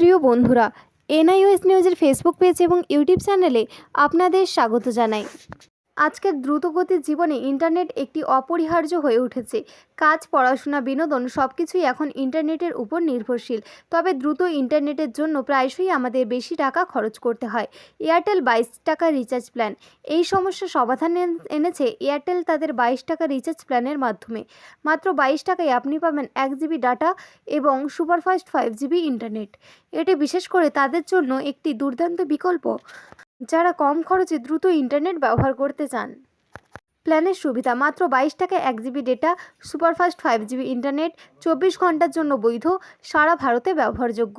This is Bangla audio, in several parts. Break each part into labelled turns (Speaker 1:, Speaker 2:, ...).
Speaker 1: প্রিয় বন্ধুরা এনআইওএস নিউজের ফেসবুক পেজ এবং ইউটিউব চ্যানেলে আপনাদের স্বাগত জানাই। আজকের দ্রুতগতির জীবনে ইন্টারনেট একটি অপরিহার্য হয়ে উঠেছে। কাজ, পড়াশোনা, বিনোদন সব কিছুই এখন ইন্টারনেটের উপর নির্ভরশীল। তবে দ্রুত ইন্টারনেটের জন্য প্রায়শই আমাদের বেশি টাকা খরচ করতে হয়। এয়ারটেল বাইশ টাকা রিচার্জ প্ল্যান। এই সমস্যা সমাধান এন- এনেছে এয়ারটেল তাদের বাইশ টাকা রিচার্জ প্ল্যানের মাধ্যমে। মাত্র বাইশ টাকায় আপনি পাবেন এক জিবি ডাটা এবং সুপারফাস্ট ফাইভ জিবি ইন্টারনেট। এটি বিশেষ করে তাদের জন্য একটি দুর্দান্ত বিকল্প। যারা কম খরচে দ্রুত ইন্টারনেট ব্যবহার করতে চান। প্ল্যানের সুবিধা, মাত্র বাইশ টাকা এক GB data, superfast five GB internet, চব্বিশ ঘণ্টার জন্য বৈধ, সারা ভারতে ব্যবহারযোগ্য।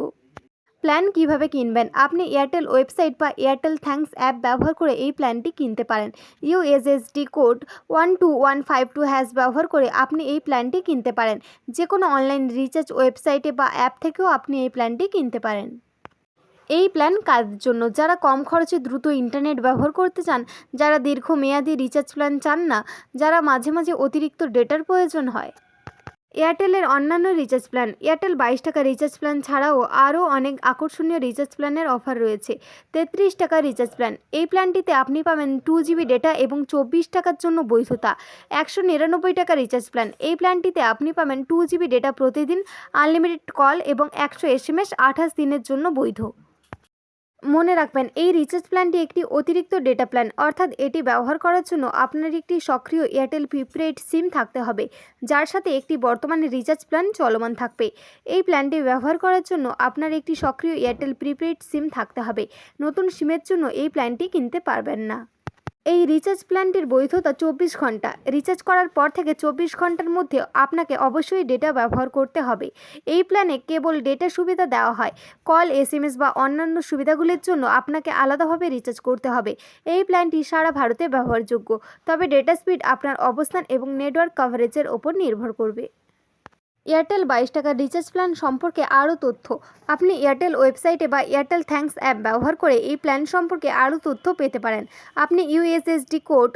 Speaker 1: প্ল্যান কীভাবে কিনবেন? আপনি এয়ারটেল ওয়েবসাইট বা এয়ারটেল থ্যাঙ্কস অ্যাপ ব্যবহার করে এই প্ল্যানটি কিনতে পারেন। USSD code one two one five two hash ব্যবহার করে আপনি এই প্ল্যানটি কিনতে পারেন। যে কোনো অনলাইন রিচার্জ ওয়েবসাইটে বা অ্যাপ থেকেও আপনি এই প্ল্যানটি কিনতে পারেন। এই প্ল্যান কাদের জন্য? যারা কম খরচে দ্রুত ইন্টারনেট ব্যবহার করতে চান, যারা দীর্ঘমেয়াদী রিচার্জ প্ল্যান চান না, যারা মাঝে মাঝে অতিরিক্ত ডেটার প্রয়োজন হয়। এয়ারটেলের অন্যান্য রিচার্জ প্ল্যান এয়ারটেল বাইশ টাকা রিচার্জ প্ল্যান ছাড়াও আরও অনেক আকর্ষণীয় রিচার্জ প্ল্যানের অফার রয়েছে। তেত্রিশ টাকা রিচার্জ প্ল্যান এই প্ল্যানটিতে আপনি পাবেন টু জিবি ডেটা এবং চব্বিশ টাকার জন্য বৈধতা। একশো নিরানব্বই টাকা রিচার্জ প্ল্যান এই প্ল্যানটিতে আপনি পাবেন টু জিবি ডেটা প্রতিদিন আনলিমিটেড কল এবং একশো এস এম এস আঠাশ দিনের জন্য বৈধ। মনে রাখবেন, এই রিচার্জ প্ল্যানটি একটি অতিরিক্ত ডেটা প্ল্যান অর্থাৎ এটি ব্যবহার করার জন্য আপনার একটি সক্রিয় এয়ারটেল প্রিপেড সিম থাকতে হবে, যার সাথে একটি বর্তমানে রিচার্জ প্ল্যান চলমান থাকবে। এই প্ল্যানটি ব্যবহার করার জন্য আপনার একটি সক্রিয় এয়ারটেল প্রিপেড সিম থাকতে হবে, নতুন সিমের জন্য এই প্ল্যানটি কিনতে পারবেন না। এই রিচার্জ প্ল্যানটির বৈধতা চব্বিশ ঘণ্টা। রিচার্জ করার পর থেকে চব্বিশ ঘণ্টার মধ্যে আপনাকে অবশ্যই ডেটা ব্যবহার করতে হবে। এই প্ল্যানে কেবল ডেটা সুবিধা দেওয়া হয়। কল এসএমএস বা অন্যান্য সুবিধাগুলির জন্য আপনাকে আলাদাভাবে রিচার্জ করতে হবে। এই প্ল্যানটি সারা ভারতে ব্যবহারযোগ্য। তবে ডেটা স্পিড আপনার অবস্থান এবং নেটওয়ার্ক কভারেজের ওপর নির্ভর করবে। এয়ারটেল বাইশ টাকার রিচার্জ প্ল্যান সম্পর্কে আরও তথ্য। আপনি এয়ারটেল ওয়েবসাইটে বা এয়ারটেল থ্যাঙ্কস অ্যাপ ব্যবহার করে এই প্ল্যান সম্পর্কে আরও তথ্য পেতে পারেন। আপনি USSD code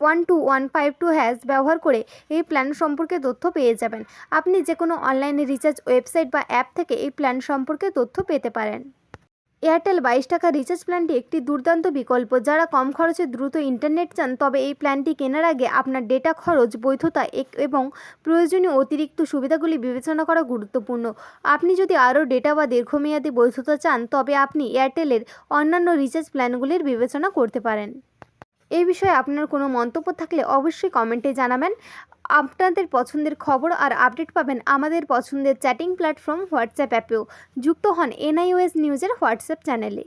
Speaker 1: one two one five two hash ব্যবহার করে এই প্ল্যান সম্পর্কে তথ্য পেয়ে যাবেন। আপনি যে কোনো অনলাইনে রিচার্জ ওয়েবসাইট বা অ্যাপ থেকে এই প্ল্যান সম্পর্কে তথ্য পেতে পারেন। এয়ারটেল বাইশ টাকা রিচার্জ প্ল্যানটি একটি দুর্দান্ত বিকল্প। যারা কম খরচে দ্রুত ইন্টারনেট চান, তবে এই প্ল্যানটি কেনার আগে আপনার ডেটা খরচ, বৈধতা এবং প্রয়োজনীয় অতিরিক্ত সুবিধাগুলি বিবেচনা করা গুরুত্বপূর্ণ। আপনি যদি আরও ডেটা বা দীর্ঘমেয়াদী বৈধতা চান, তবে আপনি এয়ারটেলের অন্যান্য রিচার্জ প্ল্যানগুলির বিবেচনা করতে পারেন। এই বিষয়ে আপনার কোনো মন্তব্য থাকলে অবশ্যই কমেন্টে জানাবেন। আপনাদের পছন্দের খবর আর আপডেট পাবেন আমাদের পছন্দের চ্যাটিং প্ল্যাটফর্ম হোয়াটসঅ্যাপ অ্যাপেও। যুক্ত হন এনআইওএস নিউজের হোয়াটসঅ্যাপ চ্যানেলে।